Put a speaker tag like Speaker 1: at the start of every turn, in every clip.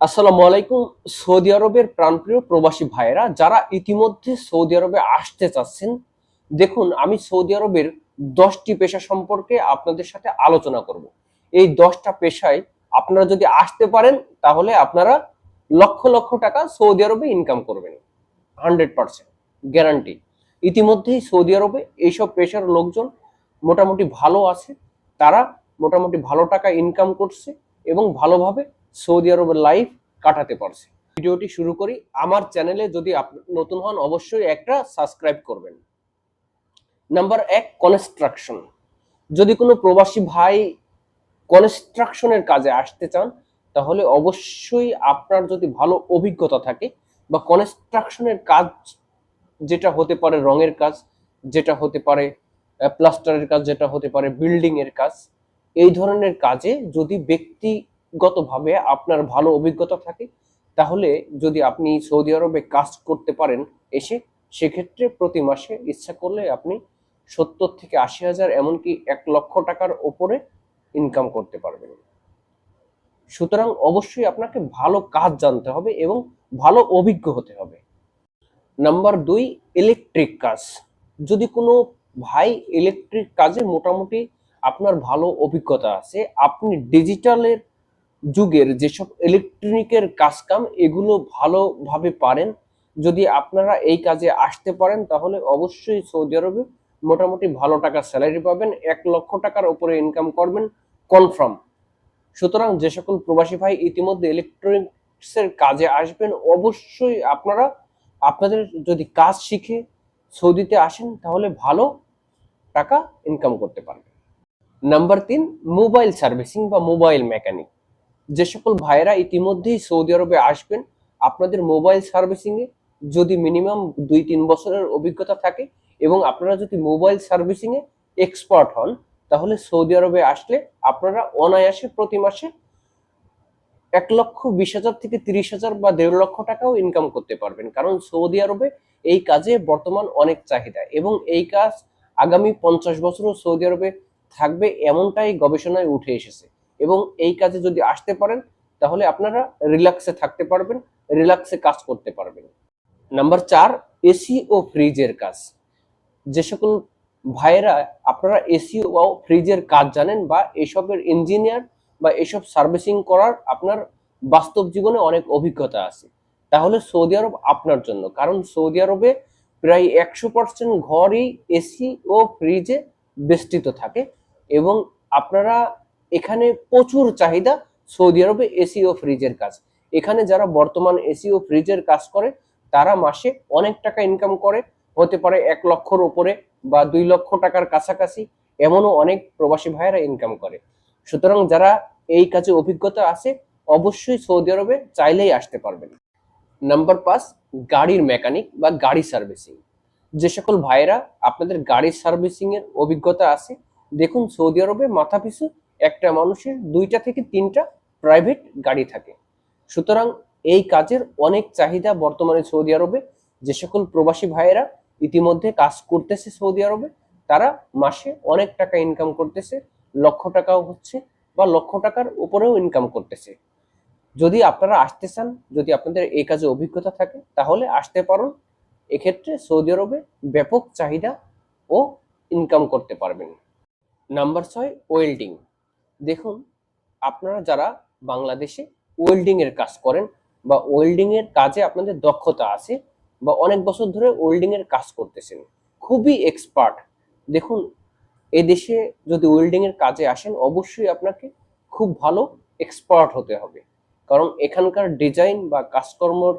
Speaker 1: আসসালামু আলাইকুম। সৌদি আরবের প্রাণপ্রিয় প্রবাসী ভাইয়েরা, যারা ইতিমধ্যে সৌদি আরবে আসতে চাচ্ছেন, দেখুন, আমি সৌদি আরবের দশটি পেশা সম্পর্কে আপনাদের সাথে আলোচনা করব। এই দশটা পেশায় আপনারা যদি আসতে পারেন, তাহলে আপনারা লক্ষ লক্ষ টাকা সৌদি আরবে ইনকাম করবেন। হান্ড্রেড পার্সেন্ট গ্যারান্টি ইতিমধ্যেই সৌদি আরবে এইসব পেশার লোকজন মোটামুটি ভালো আছে। তারা মোটামুটি ভালো টাকা ইনকাম করছে এবং ভালোভাবে সৌদি আরবের লাইফ কাটাতে পারছে। ভিডিওটি শুরু করি। আমার চ্যানেলে যদি নতুন হন, অবশ্যই একটা সাবস্ক্রাইব করবেন। নাম্বার এক কনস্ট্রাকশন যদি কোনো প্রবাসী ভাই কনস্ট্রাকশনের কাজে আসতে চান, তাহলে অবশ্যই আপনার যদি ভালো অভিজ্ঞতা থাকে বা কনস্ট্রাকশনের কাজ যেটা হতে পারে রঙের কাজ, যেটা হতে পারে প্লাস্টারের কাজ, যেটা হতে পারে বিল্ডিং এর কাজ, এই ধরনের কাজে যদি ব্যক্তিগতভাবে আপনার ভালো অভিজ্ঞতা থাকে, তাহলে যদি আপনি সৌদি আরবে কাজ করতে পারেন এসে, সেক্ষেত্রে প্রতি মাসে ইচ্ছা করলে আপনি সত্তর থেকে আশি হাজার এমনকি এক লক্ষ টাকার ওপরে ইনকাম করতে পারবেন। সুতরাং অবশ্যই আপনাকে ভালো কাজ জানতে হবে এবং ভালো অভিজ্ঞ হতে হবে। নাম্বার দুই ইলেকট্রিক কাজ। যদি কোনো ভাই ইলেকট্রিক কাজে মোটামুটি আপনার ভালো অভিজ্ঞতা আছে, আপনি ডিজিটালের যুগের যেসব ইলেকট্রনিকের কাজকাম, এগুলো ভালোভাবে পারেন। যদি আপনারা এই কাজে আসতে পারেন, তাহলে অবশ্যই সৌদি আরবে মোটামুটি ভালো টাকা স্যালারি পাবেন, এক লক্ষ টাকার উপরে ইনকাম করবেন কনফার্ম সুতরাং যে সকল প্রবাসী ভাই ইতিমধ্যে ইলেকট্রনিক্সের কাজে আসবেন, অবশ্যই আপনারা আপনাদের যদি কাজ শিখে সৌদিতে আসেন, তাহলে ভালো টাকা ইনকাম করতে পারবেন। নাম্বার তিন মোবাইল সার্ভিসিং বা মোবাইল মেকানিক যে সকল ভাইয়েরা ইতিমধ্যেই সৌদি আরবে আসবেন, আপনাদের মোবাইল সার্ভিসিং এ যদি মিনিমাম দুই তিন বছরের অভিজ্ঞতা থাকে এবং আপনারা যদি মোবাইল সার্ভিসিং এ এক্সপার্ট হন, তাহলে সৌদি আরবে আসলে আপনারা অনায়াসে প্রতি মাসে এক লক্ষ বিশ হাজার থেকে তিরিশ হাজার বা দেড় লক্ষ টাকাও ইনকাম করতে পারবেন। কারণ সৌদি আরবে এই কাজে বর্তমান অনেক চাহিদা এবং এই কাজ আগামী পঞ্চাশ বছরও সৌদি আরবে থাকবে এমনটাই গবেষণায় উঠে এসেছে। এবং এই কাজে যদি আসতে পারেন, তাহলে আপনারা রিল্যাক্সে থাকতে পারবেন রিল্যাক্সে কাজ করতে পারবেন। নাম্বার চার এসি ও ফ্রিজের কাজ। যে সকল ভাইয়েরা, আপনারা এসি ও ফ্রিজের কাজ জানেন বা এসবের ইঞ্জিনিয়ার বা এসব সার্ভিসিং করার আপনার বাস্তব জীবনে অনেক অভিজ্ঞতা আছে। তাহলে সৌদি আরব আপনার জন্য, কারণ সৌদি আরবে প্রায় একশো পার্সেন্ট ঘরই এসি ও ফ্রিজে বেষ্টিত থাকে এবং আপনারা এখানে প্রচুর চাহিদা সৌদি আরবে এসি ও ফ্রিজের কাজ। এখানে যারা বর্তমান এসি ও ফ্রিজের কাজ করে, তারা মাসে অনেক টাকা ইনকাম করে, হতে পারে এক লক্ষর উপরে বা দুই লক্ষ টাকার কাছাকাছি, এমনও অনেক প্রবাসী ভাইয়েরা ইনকাম করে। সুতরাং যারা এই কাজে অভিজ্ঞতা আছে, অবশ্যই সৌদি আরবে চাইলেই আসতে পারবেন। নাম্বার পাঁচ, গাড়ির মেকানিক বা গাড়ি সার্ভিসিং যে সকল ভাইয়েরা আপনাদের গাড়ি সার্ভিসিং এর অভিজ্ঞতা আছে, দেখুন সৌদি আরবে মাথা পিছু একটা মানুষের দুইটা থেকে তিনটা প্রাইভেট গাড়ি থাকে। সুতরাং এই কাজের অনেক চাহিদা বর্তমানে সৌদি আরবে। যে সকল প্রবাসী ভাইয়েরা ইতিমধ্যে কাজ করতেছে সৌদি আরবে, তারা মাসে অনেক টাকা ইনকাম করতেছে, লক্ষ টাকাও হচ্ছে বা লক্ষ টাকার উপরেও ইনকাম করতেছে। যদি আপনারা আসতে চান, যদি আপনাদের এই কাজে অভিজ্ঞতা থাকে, তাহলে আসতে পারুন। এক্ষেত্রে সৌদি আরবে ব্যাপক চাহিদা ও ইনকাম করতে পারবেন। নাম্বার ছয় ওয়েল্ডিং দেখুন, আপনারা যারা বাংলাদেশে ওয়েল্ডিং এর কাজ করেন বা ওয়েল্ডিং এর কাজে আপনাদের দক্ষতা আছে বা অনেক বছর ধরে ওয়েল্ডিং এর কাজ করতেছেন, খুবই এক্সপার্ট দেখুন, এদেশে যদি ওয়েল্ডিং এর কাজে আসেন, অবশ্যই আপনাকে খুব ভালো এক্সপার্ট হতে হবে। কারণ এখানকার ডিজাইন বা কাজকর্মর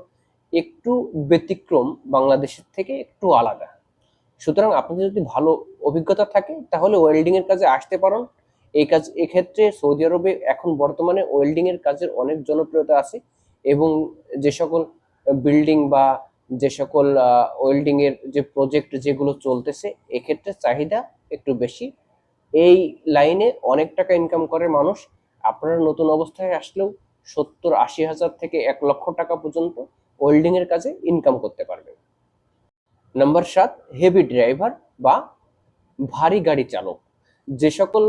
Speaker 1: একটু ব্যতিক্রম বাংলাদেশের থেকে একটু আলাদা। সুতরাং আপনাদের যদি ভালো অভিজ্ঞতা থাকে, তাহলে ওয়েল্ডিং এর কাজে আসতে পারেন। এই কাজ এক্ষেত্রে সৌদি আরবে এখন বর্তমানে ওয়েল্ডিং এর কাজের অনেক জনপ্রিয়তা আছে এবং যে সকল বিল্ডিং বা যে সকল ওয়েল্ডিং এর যে প্রজেক্ট যেগুলো চলতেছে, এক্ষেত্রে চাহিদা একটু বেশি। এই লাইনে অনেক টাকা ইনকাম করে মানুষ। আপনারা নতুন অবস্থায় আসলেও সত্তর আশি হাজার থেকে এক লক্ষ টাকা পর্যন্ত ওয়েল্ডিং এর কাজে ইনকাম করতে পারবেন। নাম্বার সাত হেভি ড্রাইভার বা ভারী গাড়ি চালক। যে সকল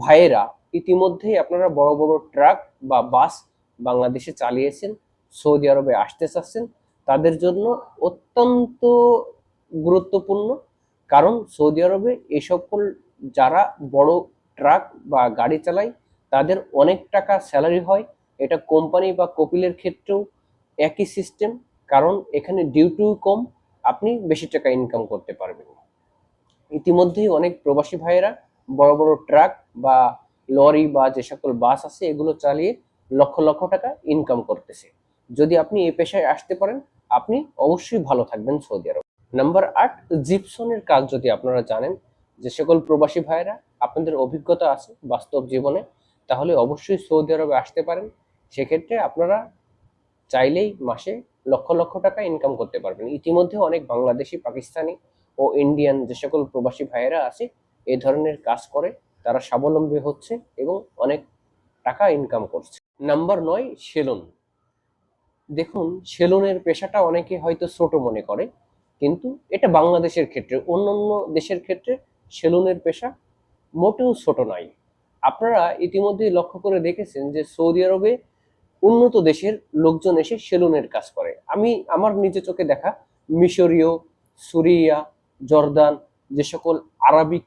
Speaker 1: ভাইয়েরা ইতিমধ্যেই আপনারা বড় বড় ট্রাক বা বাস বাংলাদেশে চালিয়েছেন, সৌদি আরবে আসতে চাচ্ছেন, তাদের জন্য অত্যন্ত গুরুত্বপূর্ণ। কারণ সৌদি আরবে এই সকল যারা বড় ট্রাক বা গাড়ি চালায়, তাদের অনেক টাকা স্যালারি হয়। এটা কোম্পানি বা কপিলের ক্ষেত্রেও একই সিস্টেম, কারণ এখানে ডিউটিও কম, আপনি বেশি টাকা ইনকাম করতে পারবেন। ইতিমধ্যেই অনেক প্রবাসী ভাইয়েরা বড় বড় ট্রাক বা লরি বা যে সকল বাস আছে, এগুলো চালিয়ে লক্ষ লক্ষ টাকা ইনকাম করতেছে। যদি আপনি এই পেশায় আসতে পারেন, আপনি অবশ্যই ভালো থাকবেন সৌদি আরব। নাম্বার আট, জিপসনের কাজ যদি আপনারা জানেন, যে সকল প্রবাসী ভাইয়েরা আপনাদের অভিজ্ঞতা আছে বাস্তব জীবনে, তাহলে অবশ্যই সৌদি আরবে আসতে পারেন। সেক্ষেত্রে আপনারা চাইলেই মাসে লক্ষ লক্ষ টাকা ইনকাম করতে পারবেন। ইতিমধ্যে অনেক বাংলাদেশি, পাকিস্তানি ও ইন্ডিয়ান যে সকল প্রবাসী ভাইয়েরা আছে এই ধরনের কাজ করে, তারা স্বাবলম্বী হচ্ছে এবং অনেক টাকা ইনকাম করছে। নাম্বার নয়, সেলুন। দেখুন, সেলুনের পেশাটা অনেকে হয়তো ছোট মনে করে, কিন্তু এটা বাংলাদেশের ক্ষেত্রে, অন্যান্য দেশের ক্ষেত্রে সেলুনের পেশা মোটেও ছোট নয়। আপনারা ইতিমধ্যে লক্ষ্য করে দেখেছেন যে সৌদি আরবে উন্নত দেশের লোকজন এসে সেলুনের কাজ করে। আমি আমার নিজে চোখে দেখা মিশরীয়, সুরিয়া, জর্দান, যে সকল আরবিক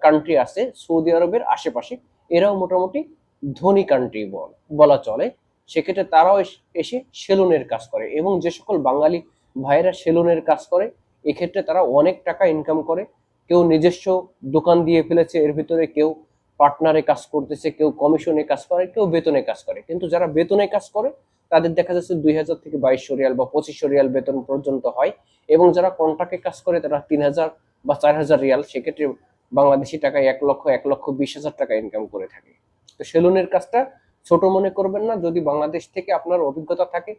Speaker 1: কান্ট্রি আছে, সৌদি আরবের আশেপাশে। এরাও মোটামুটি ধনী কান্ট্রি বলা চলে। সেক্ষেত্রে তারাও এস- সেলুনের কাজ করে এবং যে সকল বাঙালি ভাইয়েরা সেলুনের কাজ করে, এক্ষেত্রে তারা অনেক টাকা ইনকাম করে। কেউ নিজস্ব দোকান দিয়ে ফেলেছে, এর ভিতরে কেউ পার্টনারে কাজ করতেছে, কেউ কমিশনে কাজ করে, কেউ বেতনে কাজ করে। কিন্তু যারা বেতনে কাজ করে, তাদের দেখা যাচ্ছে দুই হাজার থেকে বাইশশো রিয়াল বা পঁচিশশো রিয়াল বেতন পর্যন্ত হয়। এবং যারা কন্ট্রাক্টে কাজ করে, তারা তিন হাজার বা চার হাজার রিয়াল, সেক্ষেত্রে বাংলাদেশি টাকায় এক লক্ষ এক লক্ষ বিশ হাজার টাকা ইনকাম করে থাকে। তো সেলুনের কাজটা ছোট মনে করবেন না, যদি বাংলাদেশ থেকে আপনার অভিজ্ঞতা থাকে,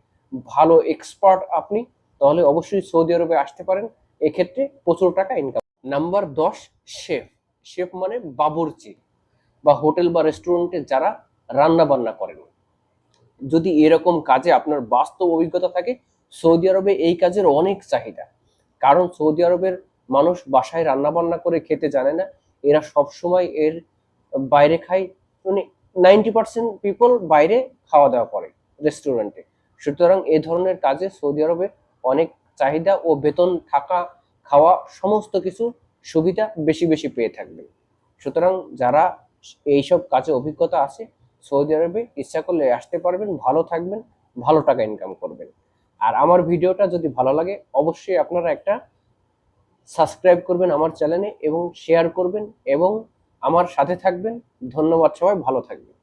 Speaker 1: ভালো এক্সপার্ট আপনি, তাহলে অবশ্যই সৌদি আরবে আসতে পারেন। এক্ষেত্রে প্রচুর টাকা ইনকাম নাম্বার দশ, শেফ। শেফ মানে বাবুর্চি বা হোটেল বা রেস্টুরেন্টে যারা রান্না বান্না করেন। যদি এরকম কাজে আপনার বাস্তব অভিজ্ঞতা থাকে, সৌদি আরবে এই কাজের অনেক চাহিদা। কারণ সৌদি আরবের মানুষ বাসায় রান্না বান্না করে খেতে জানে না। এরা সব সময় এর বাইরে খায়। মানে নাইনটি পার্সেন্ট পিপল বাইরে খাওয়া দাওয়া করে রেস্টুরেন্টে সুতরাং এ ধরনের কাজে সৌদি আরবে অনেক চাহিদা ও বেতন থাকা, খাওয়া সমস্ত কিছু সুবিধা বেশি বেশি পেয়ে থাকবেন সুতরাং যারা এইসব কাজে অভিজ্ঞতা আছে, সৌদি আরবে ইচ্ছা করলে আসতে পারবেন, ভালো থাকবেন, ভালো টাকা ইনকাম করবেন। আর আমার ভিডিওটা যদি ভালো লাগে, অবশ্যই আপনারা একটা সাবস্ক্রাইব করবেন আমার চ্যানেলে এবং শেয়ার করবেন এবং আমার সাথে থাকবেন। ধন্যবাদ সবাই, ভালো থাকবেন।